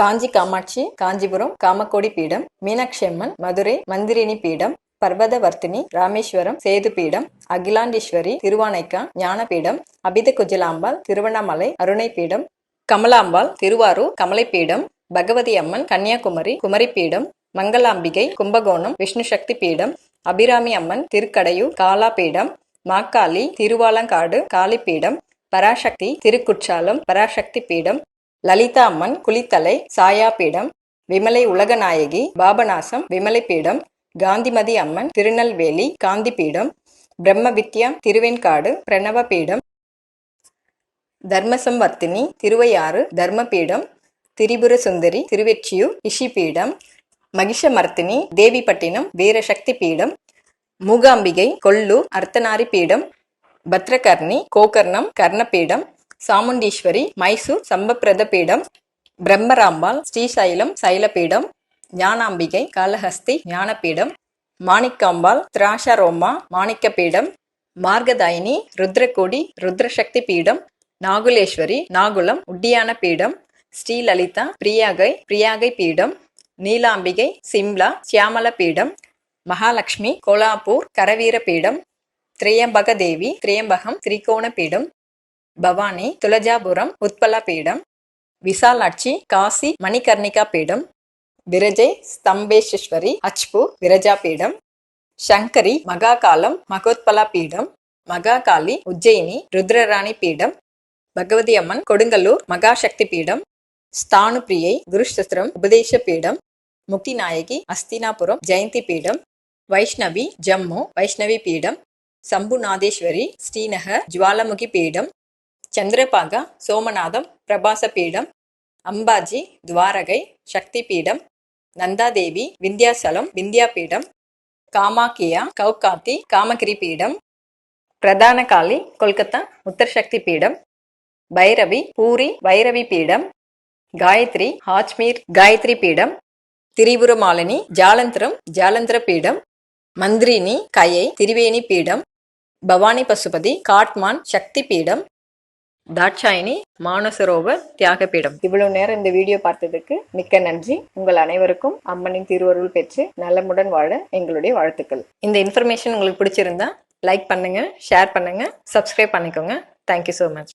காஞ்சி காமாட்சி காஞ்சிபுரம் காமக்கோடி பீடம் மீனாட்சி அம்மன் மதுரை மந்திரினி பீடம் பர்வதவர்த்தினி ராமேஸ்வரம் சேது பீடம் அகிலாண்டீஸ்வரி திருவானைக்கா ஞானபீடம் அபித குஜலாம்பாள் திருவண்ணாமலை அருணை பீடம் கமலாம்பாள் திருவாரூர் கமலைப்பீடம் பகவதி அம்மன் கன்னியாகுமரி குமரிப்பீடம் மங்களாம்பிகை கும்பகோணம் விஷ்ணு சக்தி பீடம் அபிராமி அம்மன் திருக்கடையூர் காலாபீடம் மாக்காளி திருவாலங்காடு காளிப்பீடம் பராசக்தி திருக்குற்றாலம் பராசக்தி பீடம் லலிதா அம்மன் குளித்தலை சாயாபீடம் விமலை உலகநாயகி பாபநாசம் விமலை பீடம் காந்திமதி அம்மன் திருநெல்வேலி காந்தி பீடம் பிரம்ம வித்யா திருவெண்காடு பிரணவ பீடம் தர்மசம்வர்த்தினி திருவையாறு தர்மபீடம் திரிபுர சுந்தரி திருவெற்றியூர் இஷிபீடம் மகிஷமர்த்தினி தேவிப்பட்டினம் வீரசக்தி பீடம் மூகாம்பிகை கொல்லூர் அர்த்தநாரி பீடம் பத்ரகர்ணி கோகர்ணம் கர்ணபீடம் சாமுண்டீஸ்வரி மைசூர் சம்பப்பிரத பீடம் பிரம்மராம்பாள் ஸ்ரீசைலம் சைலபீடம் ஞானாம்பிகை காளஹஸ்தி ஞானபீடம் மாணிக்காம்பாள் திராஷரோமா மாணிக்கப்பீடம் மார்கதாயினி ருத்ரகோடி ருத்ரசக்தி பீடம் நாகுலேஸ்வரி நாகுலம் உட்டியான பீடம் ஸ்ரீலலிதா பிரியாகை பிரியாகை பீடம் நீலாம்பிகை சிம்லா சியாமல பீடம் மகாலட்சுமி கோலாப்பூர் கரவீர பீடம் திரியம்பக தேவி திரியம்பகம் திரிகோண பீடம் భవాని తులజాపురం ఉత్పలపీఠం విశాలాక్షి కాశీ మణికర్ణికాపీఠం విరజై స్తంభేశ్వరి అచ్పు విరజాపీఠం శంకరి మగాకాలం మగోత్పలపీఠం మగాకాళి ఉజ్జయిని రుద్రరాణి పీఠం భగవతి అమ్మన్ కొడుంగల్లూర్ మగాశక్తి పీఠం స్థానుప్రియై గురుశస్త్రం ఉపదేశ పీఠం ముక్తినాయకి అస్తినాపురం జయంతి పీఠం వైష్ణవి జమ్ము వైష్ణవి పీఠం శంభునాథేశ్వరి శ్రీనగర్ జ్వాలముఖి పీఠం சந்திரபாகா சோமநாதம் பிரபாச பீடம் அம்பாஜி துவாரகை சக்தி பீடம் நந்தாதேவி விந்தியாசலம் விந்தியா பீடம் காமாக்கியா கௌகாத்தி காமகிரி பீடம் பிரதான காளி கொல்கத்தா உத்தரசக்தி பீடம் பைரவி பூரி வைரவி பீடம் காயத்ரி ஹாஜ்மீர் காயத்ரி பீடம் திரிபுரமாலினி ஜாலந்திரம் ஜாலந்திர பீடம் மந்திரினி கயை திரிவேணி பீடம் பவானி பசுபதி காட்மான் சக்தி பீடம் தாட்சாயினி மானசரோவர் தியாகபீடம். இவ்வளவு நேரம் இந்த வீடியோ பார்த்ததுக்கு மிக்க நன்றி. உங்கள் அனைவருக்கும் அம்மனின் திருவருள் பெற்று நலமுடன் வாழ எங்களுடைய வாழ்த்துக்கள். இந்த இன்ஃபர்மேஷன் உங்களுக்கு பிடிச்சிருந்தா லைக் பண்ணுங்க ஷேர் பண்ணுங்க சப்ஸ்கிரைப் பண்ணிக்கோங்க. Thank you so much